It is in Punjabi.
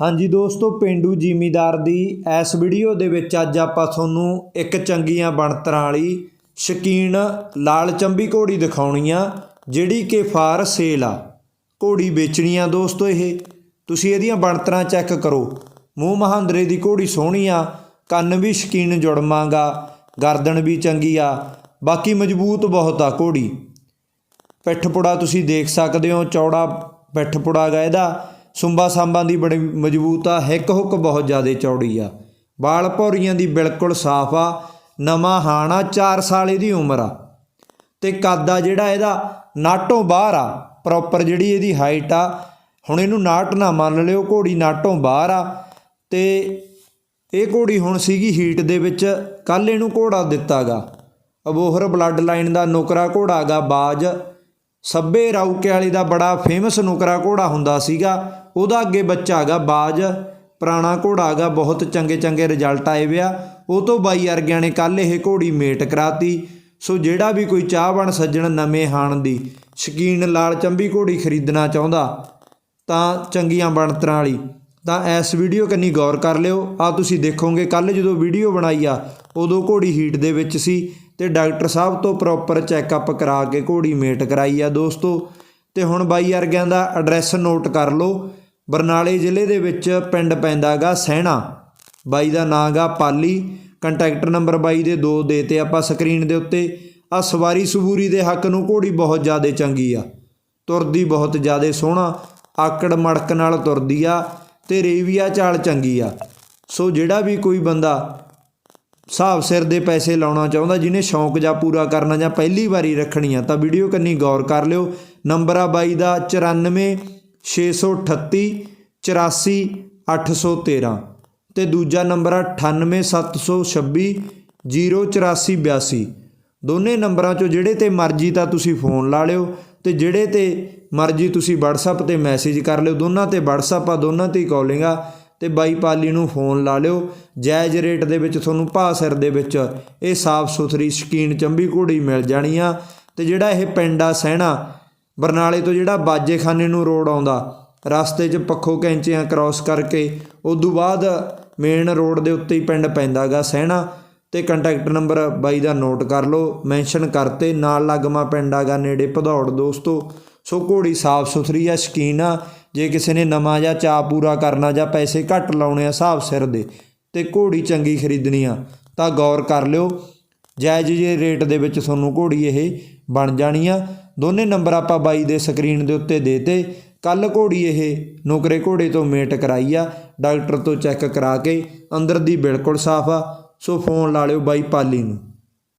ਹਾਂਜੀ ਦੋਸਤੋ, ਪਿੰਡੂ ਜ਼ਿਮੀਦਾਰ ਦੀ ਇਸ ਵੀਡੀਓ ਦੇ ਵਿੱਚ ਅੱਜ ਆਪਾਂ ਤੁਹਾਨੂੰ ਇੱਕ ਚੰਗੀਆਂ ਬਣਤਰਾਂ ਵਾਲੀ ਸ਼ਕੀਨ ਲਾਲ ਚੰਬੀ ਘੋੜੀ ਦਿਖਾਉਣੀ ਆ, ਜਿਹੜੀ ਕਿ ਫਾਰ ਸੇਲ ਆ। ਘੋੜੀ ਵੇਚਣੀ ਆ ਦੋਸਤੋ ਇਹ। ਤੁਸੀਂ ਇਹਦੀਆਂ ਬਣਤਰਾਂ ਚੈੱਕ ਕਰੋ। ਮੂੰਹ ਮਹਾਂਦਰੇ ਦੀ ਘੋੜੀ ਸੋਹਣੀ ਆ, ਕੰਨ ਵੀ ਸ਼ਕੀਨ ਜੁੜਮਾਂਗਾ ਗਰਦਨ ਵੀ ਚੰਗੀ ਆ, ਬਾਕੀ ਮਜ਼ਬੂਤ ਬਹੁਤ ਆ ਘੋੜੀ। ਪਿੱਠ ਪੁੜਾ ਤੁਸੀਂ ਦੇਖ ਸਕਦੇ ਹੋ, ਚੌੜਾ ਪਿੱਠ ਪੁੜਾ ਗਾ ਇਹਦਾ। ਸੁੰਬਾ ਸਾਂਬਾਂ ਦੀ ਬੜੀ ਮਜ਼ਬੂਤ ਆ, ਹਿੱਕ ਹੁੱਕ ਬਹੁਤ ਜ਼ਿਆਦਾ ਚੌੜੀ ਆ। ਵਾਲ ਭੌਰੀਆਂ ਦੀ ਬਿਲਕੁਲ ਸਾਫ਼ ਆ, ਨਵਾਂ ਹਾਣਾ 4 ਸਾਲ ਇਹਦੀ ਉਮਰ ਆ। ਤੇ ਕੱਦ ਆ ਜਿਹੜਾ ਇਹਦਾ, ਨਾਟੋਂ ਬਾਹਰ ਆ ਪ੍ਰੋਪਰ ਜਿਹੜੀ ਇਹਦੀ ਹਾਈਟ ਆ। ਹੁਣ ਇਹਨੂੰ ਨਾਟ ਨਾ ਮੰਨ ਲਿਓ, ਘੋੜੀ ਨਾਟੋਂ ਬਾਹਰ ਆ। ਤੇ ਇਹ ਘੋੜੀ ਹੁਣ ਸੀਗੀ ਹੀਟ ਦੇ ਵਿੱਚ ਕੱਲ ਇਹਨੂੰ ਘੋੜਾ ਦਿੱਤਾਗਾ। ਅਬੋਹਰ ਬਲੱਡ ਲਾਈਨ ਦਾ ਨੁਕਰਾ ਘੋੜਾ ਗਾ ਬਾਜ। ਸੱਬੇ ਰਾਊਕੇ ਵਾਲੀ ਦਾ ਬੜਾ ਫੇਮਸ ਨੁਕਰਾ ਘੋੜਾ ਹੁੰਦਾ ਸੀਗਾ। ਉਹਦਾ ਅੱਗੇ ਬੱਚਾ ਹੈਗਾ ਬਾਜ, ਪੁਰਾਣਾ ਘੋੜਾ ਹੈਗਾ, ਬਹੁਤ ਚੰਗੇ ਚੰਗੇ ਰਿਜ਼ਲਟ ਆਏ ਵਿਆ ਉਹ ਤੋਂ ਬਾਈ ਅਰਗਿਆਂ ਨੇ ਕੱਲ ਇਹ ਘੋੜੀ ਮੇਟ ਕਰਾਤੀ। ਸੋ ਜਿਹੜਾ ਵੀ ਕੋਈ ਚਾਹਵਾਨ ਸੱਜਣ ਨਵੇਂ ਹਾਣ ਦੀ ਸ਼ਕੀਨ ਲਾਲ ਚੰਬੀ ਘੋੜੀ ਖਰੀਦਣਾ ਚਾਹੁੰਦਾ, ਤਾਂ ਚੰਗੀਆਂ ਬਣਤਰਾਂ ਵਾਲੀ। ਤਾਂ ਇਸ ਵੀਡੀਓ ਕੰਨੀ ਗੌਰ ਕਰ ਲਿਓ। ਆ ਤੁਸੀਂ ਦੇਖੋਗੇ ਕੱਲ ਜਦੋਂ ਵੀਡੀਓ ਬਣਾਈ ਆ, ਉਦੋਂ ਘੋੜੀ ਹੀਟ ਦੇ ਵਿੱਚ ਸੀ ਤੇ ਡਾਕਟਰ ਸਾਹਿਬ ਤੋਂ ਪ੍ਰੋਪਰ ਚੈੱਕਅਪ ਕਰਾ ਕੇ ਘੋੜੀ ਮੇਟ ਕਰਾਈ ਆ ਦੋਸਤੋ। ਤੇ ਹੁਣ ਬਾਈ ਅਰਗਿਆਂ ਦਾ ਐਡਰੈਸ ਨੋਟ ਕਰ ਲਓ। ਬਰਨਾਲੇ ਜ਼ਿਲ੍ਹੇ ਦੇ ਵਿੱਚ ਪਿੰਡ ਪੈਂਦਾਗਾ ਸਹਿਣਾ। ਬਾਈ ਦਾ ਨਾਂ ਗਾ ਪਾਲੀ। ਕੰਟੈਕਟ ਨੰਬਰ ਬਾਈ ਦੇ ਦੋ ਦੇਤੇ ਆਪਾਂ ਸਕਰੀਨ ਦੇ ਉੱਤੇ ਆ ਸਵਾਰੀ ਸਬੂਰੀ ਦੇ ਹੱਕ ਨੂੰ ਘੋੜੀ ਬਹੁਤ ਜ਼ਿਆਦਾ ਚੰਗੀ ਆ। ਤੁਰਦੀ ਬਹੁਤ ਜ਼ਿਆਦਾ ਸੋਹਣਾ, ਆਕੜ ਮੜਕ ਨਾਲ ਤੁਰਦੀ ਆ ਤੇ ਰੇਵੀਆ ਚਾਲ ਚੰਗੀ ਆ। ਸੋ ਜਿਹੜਾ ਵੀ ਕੋਈ ਬੰਦਾ ਹਿਸਾਬ ਸਿਰ ਦੇ ਪੈਸੇ ਲਾਉਣਾ ਚਾਹੁੰਦਾ, ਜਿਹਨੇ ਸ਼ੌਂਕ ਜਾਂ ਪੂਰਾ ਕਰਨਾ ਜਾਂ ਪਹਿਲੀ ਵਾਰੀ ਰੱਖਣੀ ਆ, ਤਾਂ ਵੀਡੀਓ ਕੰਨੀ ਗੌਰ ਕਰ ਲਿਓ। ਨੰਬਰ ਆ ਬਾਈ ਦਾ 94 638 84 813 ਤੇ ਦੂਜਾ ਨੰਬਰ ਆ 98726 08482 ਦੋਨੇ ਨੰਬਰਾਂ ਚੋਂ ਜਿਹੜੇ ਤੇ ਮਰਜ਼ੀ ਤਾਂ ਤੁਸੀਂ ਫੋਨ ਲਾ ਲਿਓ ਤੇ ਜਿਹੜੇ ਤੇ ਮਰਜ਼ੀ ਤੁਸੀਂ WhatsApp ਤੇ ਮੈਸੇਜ ਕਰ ਲਿਓ। ਦੋਨਾਂ ਤੇ WhatsApp ਆ, ਦੋਨਾਂ ਤੇ ਹੀ ਕਾਲਿੰਗ ਆ ਤੇ ਬਾਈ ਪਾਲੀ ਨੂੰ ਫੋਨ ਲਾ ਲਿਓ। ਜਾਇਜ਼ ਰੇਟ ਦੇ ਵਿੱਚ ਤੁਹਾਨੂੰ ਭਾਅ ਸਿਰ ਦੇ ਵਿੱਚ ਇਹ ਸਾਫ਼ ਸੁਥਰੀ ਸ਼ਕੀਨ ਚੰਬੀ ਘੋੜੀ ਮਿਲ ਜਾਣੀ ਆ ਤੇ ਜਿਹੜਾ ਇਹ ਪਿੰਡ ਆ ਸਹਿਣਾ ਬਰਨਾਲੇ ਤੋਂ ਜਿਹੜਾ ਬਾਜੇਖਾਨੇ ਨੂੰ ਰੋਡ ਆਉਂਦਾ, ਰਸਤੇ 'ਚ ਪੱਖੋ ਕੈਂਚਿਆਂ ਕ੍ਰਾਸ ਕਰਕੇ, ਉਦੋਂ ਬਾਅਦ ਮੇਨ ਰੋਡ ਦੇ ਉੱਤੇ ਹੀ ਪਿੰਡ ਪੈਂਦਾਗਾ ਸਹਿਣਾ ਤੇ ਕੰਟੈਕਟ ਨੰਬਰ ਬਾਈ ਦਾ ਨੋਟ ਕਰ ਲਓ ਮੈਂਸ਼ਨ ਕਰਤੇ, ਨਾਲ ਲੱਗਮਾ ਪਿੰਡ ਆਗਾ ਨੇੜੇ ਭਦੌੜ ਦੋਸਤੋ। ਸੋ ਘੋੜੀ ਸਾਫ਼ ਸੁਥਰੀ ਆ, ਸ਼ਕੀਨ ਆ, ਜੇ ਕਿਸੇ ਨੇ ਨਵਾਂ ਜਾਂ ਚਾਅ ਪੂਰਾ ਕਰਨਾ ਜਾਂ ਪੈਸੇ ਘੱਟ ਲਾਉਣੇ ਆ ਹਿਸਾਬ ਸਿਰ ਦੇ, ਤੇ ਘੋੜੀ ਚੰਗੀ ਖਰੀਦਣੀ ਆ, ਤਾਂ ਗੌਰ ਕਰ ਲਿਓ। ਜਾਇਜ਼ ਜੇ ਰੇਟ ਦੇ ਵਿੱਚ ਤੁਹਾਨੂੰ ਘੋੜੀ ਇਹ ਬਣ ਜਾਣੀ ਆ ਦੋਨੇ ਨੰਬਰ ਆਪਾਂ ਬਾਈ ਦੇ ਸਕਰੀਨ ਦੇ ਉੱਤੇ ਦੇਤੇ। ਕੱਲ ਘੋੜੀ ਇਹ ਨੁਕਰੇ ਘੋੜੇ ਤੋਂ ਮੇਟ ਕਰਾਈ ਆ, ਡਾਕਟਰ ਤੋਂ ਚੈੱਕ ਕਰਾ ਕੇ ਅੰਦਰ ਦੀ ਬਿਲਕੁਲ ਸਾਫ਼ ਆ। ਸੋ ਫੋਨ ਲਾ ਲਿਓ ਬਾਈ ਪਾਲੀ ਨੂੰ।